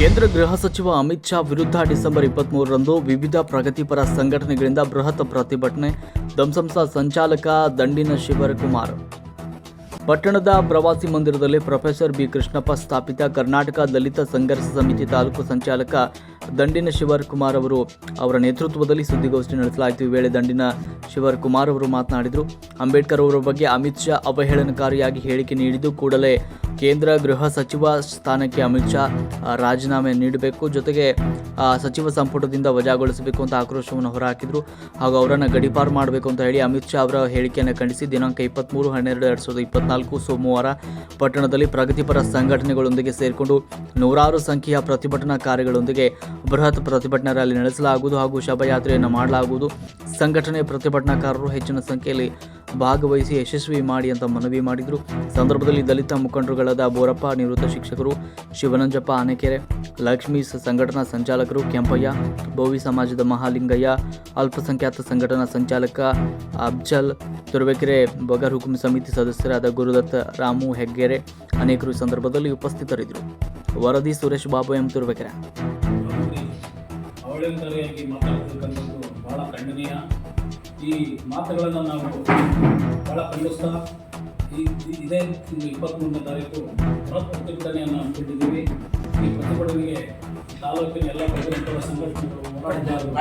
ಕೇಂದ್ರ ಗೃಹ ಸಚಿವ ಅಮಿತ್ ಶಾ ವಿರುದ್ಧ ಡಿಸೆಂಬರ್ ಇಪ್ಪತ್ಮೂರರಂದು ವಿವಿಧ ಪ್ರಗತಿಪರ ಸಂಘಟನೆಗಳಿಂದ ಬೃಹತ್ ಪ್ರತಿಭಟನೆ. ದಂಸಂಸ ಸಂಚಾಲಕ ದಂಡಿನ ಶಿವರಕುಮಾರ್. ಪಟ್ಟಣದ ಪ್ರವಾಸಿ ಮಂದಿರದಲ್ಲಿ ಪ್ರೊಫೆಸರ್ ಬಿ ಕೃಷ್ಣಪ್ಪ ಸ್ಥಾಪಿತ ಕರ್ನಾಟಕ ದಲಿತ ಸಂಘರ್ಷ ಸಮಿತಿ ತಾಲೂಕು ಸಂಚಾಲಕ ದಂಡಿನ ಶಿವಕುಮಾರ್ ಅವರು ಅವರ ನೇತೃತ್ವದಲ್ಲಿ ಸುದ್ದಿಗೋಷ್ಠಿ ನಡೆಸಲಾಯಿತು. ಈ ವೇಳೆ ದಂಡಿನ ಶಿವಕುಮಾರ್ ಅವರು ಮಾತನಾಡಿದರು. ಅಂಬೇಡ್ಕರ್ ಅವರ ಬಗ್ಗೆ ಅಮಿತ್ ಶಾ ಅವಹೇಳನಕಾರಿಯಾಗಿ ಹೇಳಿಕೆ ನೀಡಿದ್ದು ಕೂಡಲೇ ಕೇಂದ್ರ ಗೃಹ ಸಚಿವ ಸ್ಥಾನಕ್ಕೆ ಅಮಿತ್ ಶಾ ರಾಜೀನಾಮೆ ನೀಡಬೇಕು. ಜೊತೆಗೆ ಸಚಿವ ಸಂಪುಟದಿಂದ ವಜಾಗೊಳಿಸಬೇಕು ಅಂತ ಆಕ್ರೋಶವನ್ನು ಹೊರಹಾಕಿದರು. ಹಾಗೂ ಅವರನ್ನು ಗಡಿಪಾರು ಮಾಡಬೇಕು ಅಂತ ಹೇಳಿ ಅಮಿತ್ ಶಾ ಅವರ ಹೇಳಿಕೆಯನ್ನು ಖಂಡಿಸಿ ದಿನಾಂಕ ಇಪ್ಪತ್ತ್ಮೂರು ಹನ್ನೆರಡು ಎರಡು ಸಾವಿರದ ಇಪ್ಪತ್ನಾಲ್ಕು ಸೋಮವಾರ ಪಟ್ಟಣದಲ್ಲಿ ಪ್ರಗತಿಪರ ಸಂಘಟನೆಗಳೊಂದಿಗೆ ಸೇರಿಕೊಂಡು ನೂರಾರು ಸಂಖ್ಯೆಯ ಪ್ರತಿಭಟನಾಕಾರಿಗಳೊಂದಿಗೆ ಬೃಹತ್ ಪ್ರತಿಭಟನಾ ರ್ಯಾಲಿ ನಡೆಸಲಾಗುವುದು ಹಾಗೂ ಶಬಯಾತ್ರೆಯನ್ನು ಮಾಡಲಾಗುವುದು. ಸಂಘಟನೆ ಪ್ರತಿಭಟನಾಕಾರರು ಹೆಚ್ಚಿನ ಸಂಖ್ಯೆಯಲ್ಲಿ ಭಾಗವಹಿಸಿ ಯಶಸ್ವಿ ಮಾಡಿ ಅಂತ ಮನವಿ ಮಾಡಿದರು. ಸಂದರ್ಭದಲ್ಲಿ ದಲಿತ ಮುಖಂಡರುಗಳಾದ ಬೋರಪ್ಪ, ನಿವೃತ್ತ ಶಿಕ್ಷಕರು ಶಿವನಂಜಪ್ಪ ಆನೆಕೆರೆ, ಲಕ್ಷ್ಮೀ ಸಂಘಟನಾ ಸಂಚಾಲಕರು ಕೆಂಪಯ್ಯ, ಬೋವಿ ಸಮಾಜದ ಮಹಾಲಿಂಗಯ್ಯ, ಅಲ್ಪಸಂಖ್ಯಾತ ಸಂಘಟನಾ ಸಂಚಾಲಕ ಅಬ್ಜಲ್, ತುರುವೆಕೆರೆ ಬಗರ್ ಹುಕುಂ ಸಮಿತಿ ಸದಸ್ಯರಾದ ಗುರುದತ್ತ ರಾಮು ಹೆಗ್ಗೆರೆ ಅನೇಕರು ಸಂದರ್ಭದಲ್ಲಿ ಉಪಸ್ಥಿತರಿದ್ದರು. ವರದಿ ಸುರೇಶ್ ಬಾಬು ಎಂ ತುರುವೇಕೆರೆ. ಈ ಮಾತುಗಳನ್ನು ನಾವು ಬಹಳ ಖಂಡಿಸ್ತಾ ಈ ಇದೇ ತಿಂಗಳು ಇಪ್ಪತ್ತ್ಮೂರನೇ ತಾರೀಕು ಬೃಹತ್ ಪ್ರತಿಭಟನೆಯನ್ನು ಹಮ್ಮಿಕೊಂಡಿದ್ದೀವಿ ಈ ಪ್ರತಿಭಟನೆಗೆ ತಾಲೂಕಿನ ಎಲ್ಲ ಪ್ರತಿಭಟನೆಗಳ ಸಂಘಟನೆಗಳು ಹೋರಾಟಗಾರರು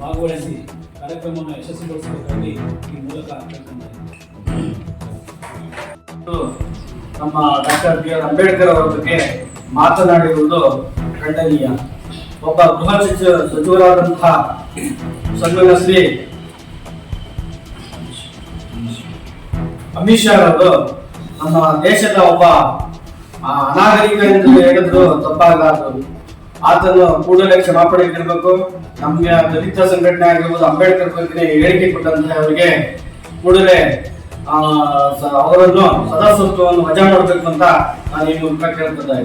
ಭಾಗವಹಿಸಿ ಕಾರ್ಯಕ್ರಮವನ್ನು ಯಶಸ್ವಿಗೊಳಿಸಬೇಕಾಗಿ ಈ ಮೂಲಕ ನಮ್ಮ ಡಾಕ್ಟರ್ ಬಿ ಆರ್ ಅಂಬೇಡ್ಕರ್ ಅವರ ಬಗ್ಗೆ ಮಾತನಾಡಿರುವುದು ಖಂಡನೀಯ. ಒಬ್ಬ ಗೃಹ ಸಚಿವ ಸಚಿವರಾದಂತಹ ಸಂಘಶ್ರೀ ಶ್ರೀ ಅಮಿತ್ ಶಾ ಅವರು ನಮ್ಮ ದೇಶದ ಒಬ್ಬ ಅನಾಗರಿಕ ಎಂದು ಹೇಳಿದ್ರು ತಪ್ಪಾಗಲಾರದು. ಆತನು ಕೂಡಲೇ ಕ್ಷಮಾಪಣೆ ನೀಡಬೇಕು ನಮ್ಗೆ ದಲಿತ ಸಂಘಟನೆ ಆಗಿರ್ಬೋದು, ಅಂಬೇಡ್ಕರ್ ಬಗ್ಗೆ ಹೇಳಿಕೆ ಕೊಟ್ಟಂತೆ ಅವರಿಗೆ. ಕೂಡಲೇ ಅವರನ್ನು ಸದಸ್ಯತ್ವವನ್ನು ವಜಾ ಮಾಡಬೇಕು ಅಂತ ನಾನು ಈ ಮೂಲಕ ಕೇಳ್ತಿದ್ದೆ